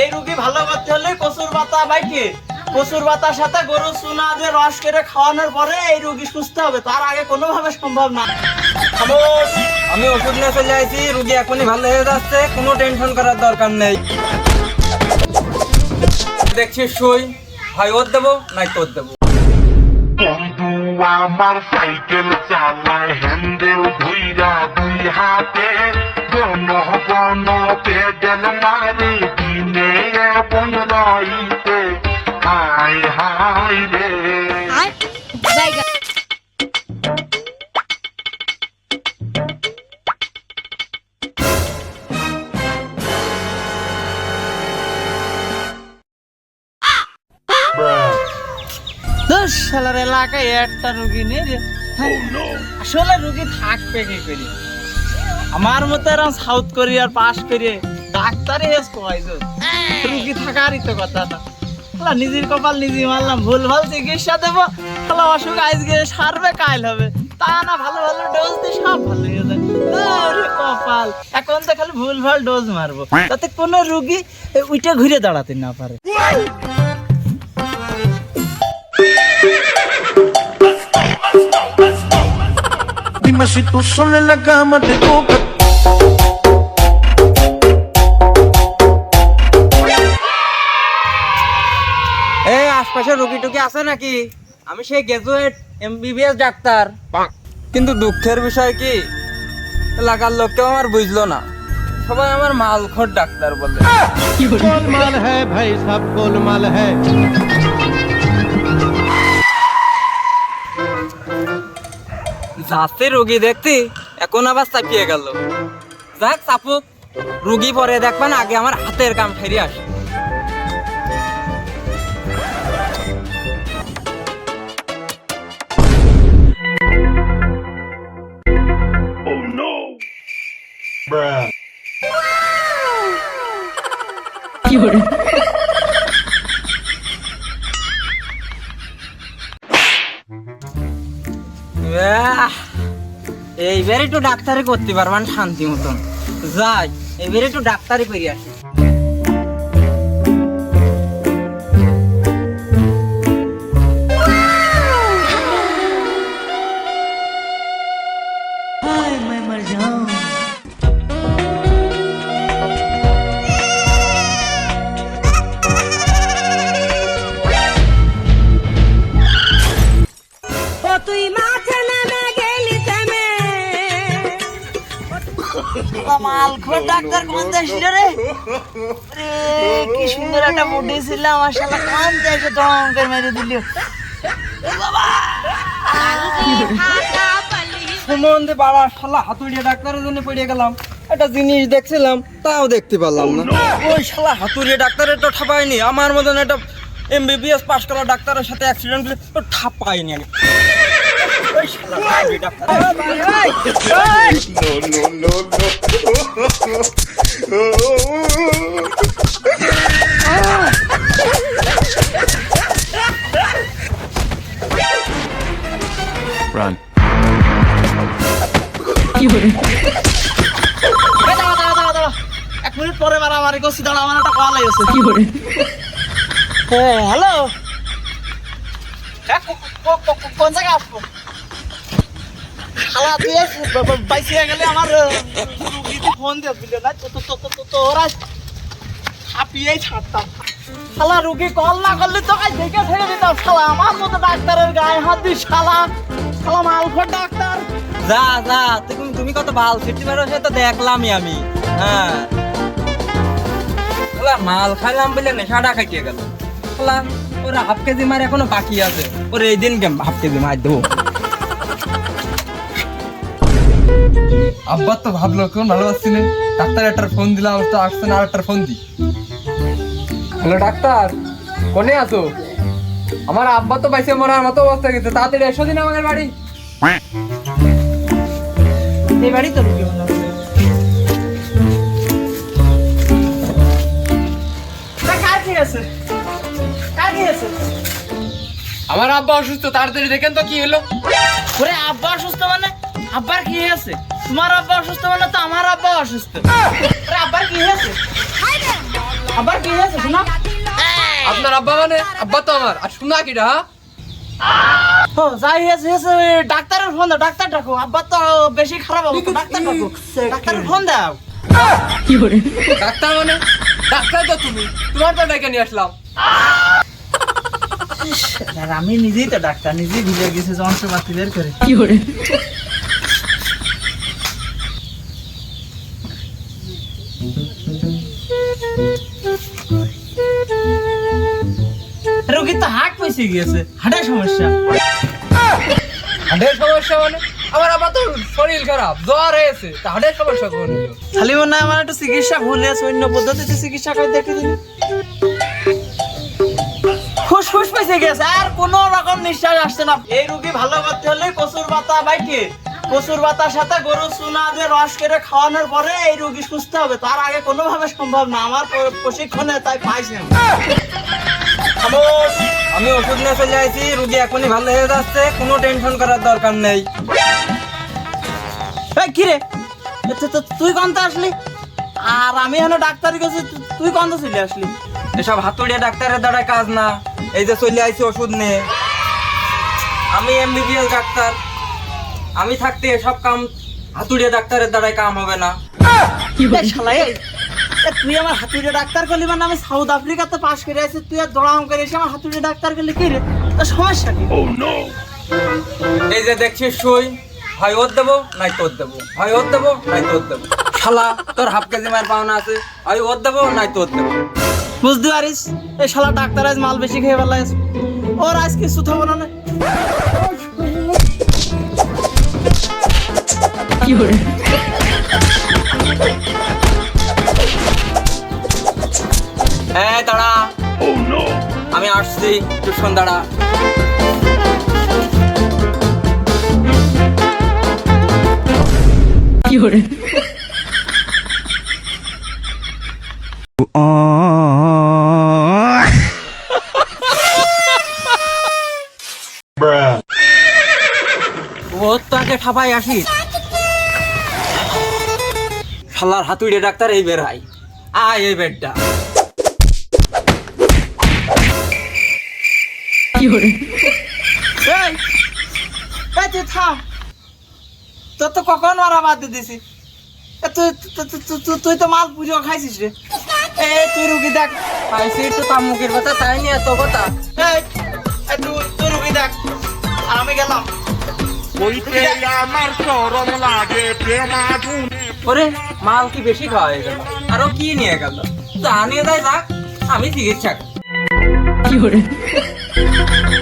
এই রুগী ভালো করতে হলে কচুর পাতা বাইকে। কচুর পাতার সাথে গরু চুনা দিয়ে রস করে খাওয়ানোর পরে এই রুগী সুস্থ হবে। তার আগে কোনোভাবে সম্ভব না। আমি ওষুধ নিয়ে চলে আসি রুগী এখনই ভালো হয়ে যাচ্ছে কোনো টেনশন করার দরকার নেই। দেখছি সই হয় ওর দেবো নাই তোর দেবো। আমার সাইকেল চালায় হ্যান্ডেল ধুইরা দুই হাতে বন বন পেডেল মারে। দশ এলাকায় একটা রুগী নেই রে। হ্যাঁ, আসলে রুগী থাকবে কি করি? আমার মতো এরকম সাউথ কোরিয়ার পাশ করে ডাক্তারই হেস কয়জন রুগী থাকারই তো কথা না। শালা নিজের কপাল নিজে মারলাম ভুল ভালো চিকিৎসা দেবো। তাহলে অসুখ আজকে সারবে কাল হবে। তা না ভালো ভালো ডোজ দিয়ে সব ভালো হয়ে যায়। কপাল এখন তো খালি ভুল ভালো ডোজ মারবো। যাতে কোনো রুগী উইটা ঘুরে দাঁড়াতে না পারে। Dime si tú sola en la cama te toca. এই আশপাশে রুগী টুকি আছে নাকি? আমি সেই গ্রাজুয়েট এমবিবিএস ডাক্তার। কিন্তু দুঃখের বিষয় কি? এলাকার লোক কেউ আমার বুঝলো না। সবাই আমার মালখোর ডাক্তার বলে। মাল হ্যাঁ ভাই সব গোলমাল হ্যাঁ যাচ্ছে রুগী দেখতে এখন আবার চাপিয়ে গেল। যাক চাপুক রুগী পরে দেখবেন আগে আমার হাতের কাম ফেরিয়ে আসে। আহ, এইবার একটু ডাক্তারে করতে পারবান শান্তি মতন। যাই এবারে একটু ডাক্তারি করে আসি। মালখোর ডাক্তার কোন দেশ রে। রে কি সুন্দর একটা বুদ্ধি ছিল, আমার শালা কান থেকে দম করে মেরে দিল। সম্বন্ধে বাবা! শালা হাতুড়িয়া ডাক্তারের জন্য পড়ে গেলাম। একটা জিনিস দেখছিলাম, তাও দেখতে পারলাম না। ওই শালা হাতুড়িয়া ডাক্তারের তো ঠাপায়নি, আমার মতন একটা এমবিবিএস পাস করা ডাক্তারের সাথে অ্যাক্সিডেন্ট ঠাপায়নি। আমি দাঁড়া দাঁড়া দাঁড়া এক মিনিট পরে মারামারি করছি দাঁড়া আমার একটা কল আছে কি করে হ্যাঁ হ্যালো হ্যাঁ, কো- কো- কো- কো- কোন জায়গায় আসব শালা রুগী কল না করলে তো কাজ দেখে ছেড়ে দিতাম, শালা আমার মতো ডাক্তারের গায়ে হাত দিস, শালা। শালা মালফর ডাক্তার। যা যা, তুমি তুমি কত ভালো ফিরতে পারো সে তো দেখলামই আমি হ্যাঁ। শালা মাল খাইলাম বলে নেশাটা খাইতে গেল। শালা, ওরা হাফ কেজি মার এখনও বাকি আছে, ওর এই দিন হাফ কেজি মার দেবো? আব্বা তো ভাবলো কেউ ভালো আসছি না? ডাক্তার একটা ফোন দিলাম তো আসছে না আর একটা ফোন দি। Hello doctor. কোনে আছো? আমার আব্বা তো বাইসে মরার মতো অবস্থা গেছে। তাড়াতাড়ি এসো দিন আমাদের বাড়ি। এই বাড়ি তো আমার আব্বা অসুস্থ তাড়াতাড়ি দেখেন তো কি হলো। ওরে আব্বা অসুস্থ মানে? আব্বার কি আছে? তোমার আব্বা অসুস্থ মানে তো আমার আব্বা অসুস্থ। আব্বার কি হয়েছে? আব্বার কি হয়েছে শোনো। আপনার আব্বা মানে? আব্বা তো আমার। আর শোনা কিটা হ্যাঁ? ও যাই হয়েছে হয়েছে ডাক্তারের ফোন দাও ডাক্তার ডাকো। আব্বা তো বেশি খারাপ অবস্থা ডাক্তার ডাকো। ডাক্তারের ফোন দাও। ডাক্তার মানে? ডাক্তার তো তুমি। তোমার তো ডেকে নিয়ে আসলাম। আমি নিজেই তো ডাক্তার নিজেই ভিজে গেছে যন্ত্রপাতি বের করে। রোগী তো গিয়েছে। হাটের সমস্যা। হার্টের সমস্যা মানে? আমার আব্বা তো শরীর খারাপ জ্বর হয়েছে। তা হার্টের সমস্যা কোন? খালি মনে হয় আমার একটু চিকিৎসা ভুল হয়েছে অন্য পদ্ধতিতে চিকিৎসা করে দেখে দিন। ফুসফুস পেছে গেছে আর কোন রকম নিঃশ্বাস আসছে না। এই রুগী ভালো করতে হলে কচুর পাতা বাইকে। কচুর পাতার সাথে গরু চুনা দিয়ে রস করে খাওয়ানোর পরে এই রুগী সুস্থ হবে। তার আগে কোনোভাবে সম্ভব না। আমার প্রশিক্ষণে তাই পাইছি আমি। ওষুধ নিয়ে চলে আসি রুগী এখনই ভালো হয়ে যাচ্ছে কোনো টেনশন করার দরকার নেই। এই কি রে? এ তো- তো- তুই কন্ত আসলি? আর আমি এখানে ডাক্তারের কাছে তু- তুই কন্ত চলে আসলি? এসব হাতুড়িয়া ডাক্তারের দ্বারা কাজ না। এই যে চলে আইছি ওষুধ নিয়ে। আমি এমবিবিএস ডাক্তার। আমি থাকতে এসব কাম হাতুড়িয়া ডাক্তারের দ্বারাই কাম হবে না। এই শালা এই। এ তুই আমার হাতুড়ে ডাক্তার করলি মানে আমি সাউথ আফ্রিকাতে পাশ করে আছি তুই আর দড়াম করে এসে আমার হাতুড়ে ডাক্তার করলি কি রে? তোর সমস্যা কি? এই যে দেখছিস সুই হয় ওর দেবো নাই তোর দেবো। হয় ওর দেবো নাই তোর দেবো। শালা তোর হাফ কেজি মায়ের পাওনা আছে হয় ওর দেবো নাই তোর দেবো। বুঝতে পারিস? এই শালা ডাক্তার আজ মাল বেশি খেয়ে বেলা ওর আজ কিছু থাকব না না হ্যাঁ দাঁড়া। আমি আসছি টিউশন দাঁড়া। ওর তো আগে ঠাপাই আসি। শালার হাতুড়ে ডাক্তার এই বের বেড়াই। আয় এই বেডটা। তুই তো দিয়ে তো মাল রে মাল কি বেশি খাওয়া হয়ে গেল আরও কি নিয়ে গেল যা নিয়ে যায় যাক আমি চিকিৎসা। Thank you.